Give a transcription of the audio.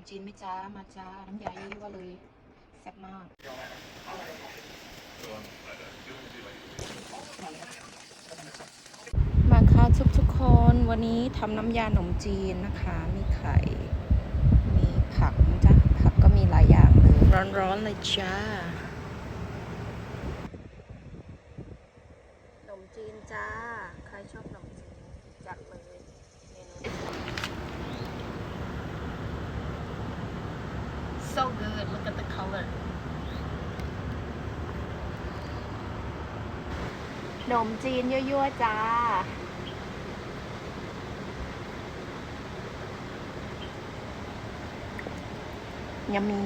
มจีนไหมจ้า มาจ้า น้ำยาเยอะๆเลยแซ่บมากมาค่ะทุกทุกๆคนวันนี้ทำน้ำยาหนมจีนนะคะ มีไข่ มีผักจ้ะผักก็มีหลายอย่างเลย ร้อนๆเลยจ้าขนมจีนจ้า ใครชอบขนมจีน จัดเลยเมนู so good look at the color ขนมจีนยั่วๆจ้ายำมี